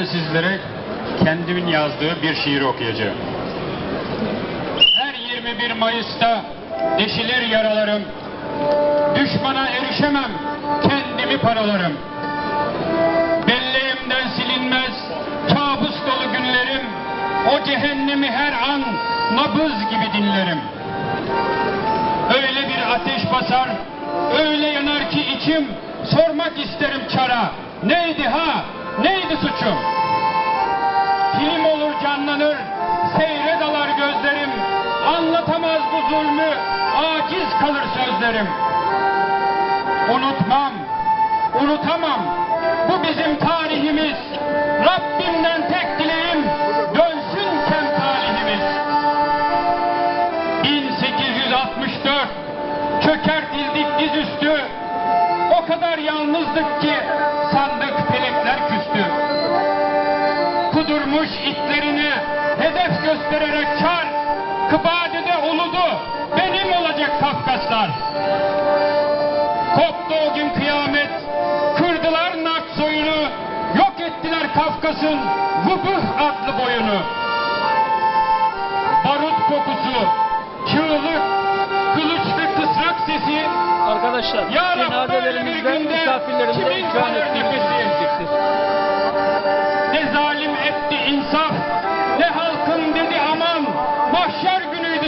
sizlere kendimin yazdığı bir şiir okuyacağım. Her 21 Mayıs'ta deşilir yaralarım. Düşmana erişemem, kendimi paralarım. Belleğimden silinmez, kabus dolu günlerim. O cehennemi her an nabız gibi dinlerim. Öyle bir ateş basar, öyle yanar ki içim, sormak isterim çara. Neydi ha, neydi suçum? Film olur canlanır, seyre dalar gözlerim. Anlatamaz bu zulmü, aciz kalır sözlerim. Unutmam, unutamam. Bu bizim tarihimiz. Rabbimden tek dileğim dönsün kem talihimiz. 1864 çökertildik dizüstü. O kadar yalnızdık ki sandık felekler küstü. Kudurmuş itlerine hedef göstererek çar. Kıbadede uludu benim olacak Kafkaslar. Koptu o gün kıyamet, kırdılar nak soyunu, yok ettiler Kafkas'ın Vubuh adlı boyunu. Barut kokusu, çığlık, kılıç ve kısrak sesi, Arkadaşlar Ya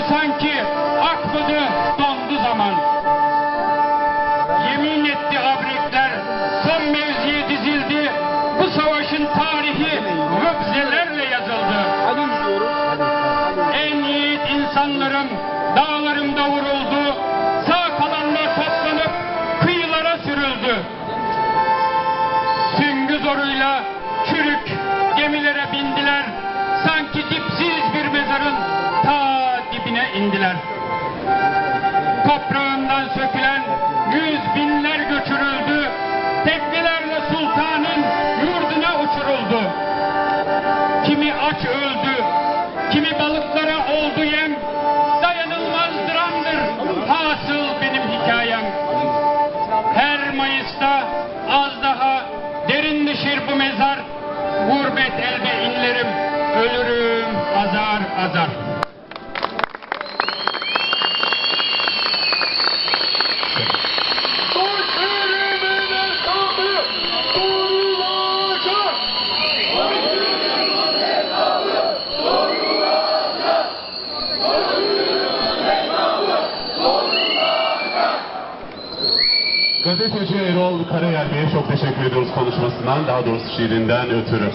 sanki, akmadı dondu zaman. Yemin etti abrekler, son mevziye dizildi, bu savaşın tarihi gıbzelerle yazıldı. En yiğit insanlarım dağlarımda vuruldu. Sağ kalanlar toplanıp kıyılara sürüldü. Süngü zoruyla çürük gemilere bindiler. Sanki dipsiz bir mezarın indiler. Toprağından sökülen yüz binler göçürüldü. Teknelerle sultanın yurduna uçuruldu. Kimi aç öldü, kimi balıklara oldu yem. Dayanılmaz dramdır hasıl benim hikayem. Her Mayıs'ta az daha derinleşir bu mezar. Gurbet elde inlerim, ölürüm azar azar. Gazeteci Erol Karayelmi'ye çok teşekkür ediyoruz konuşmasından, daha doğrusu şiirinden ötürü.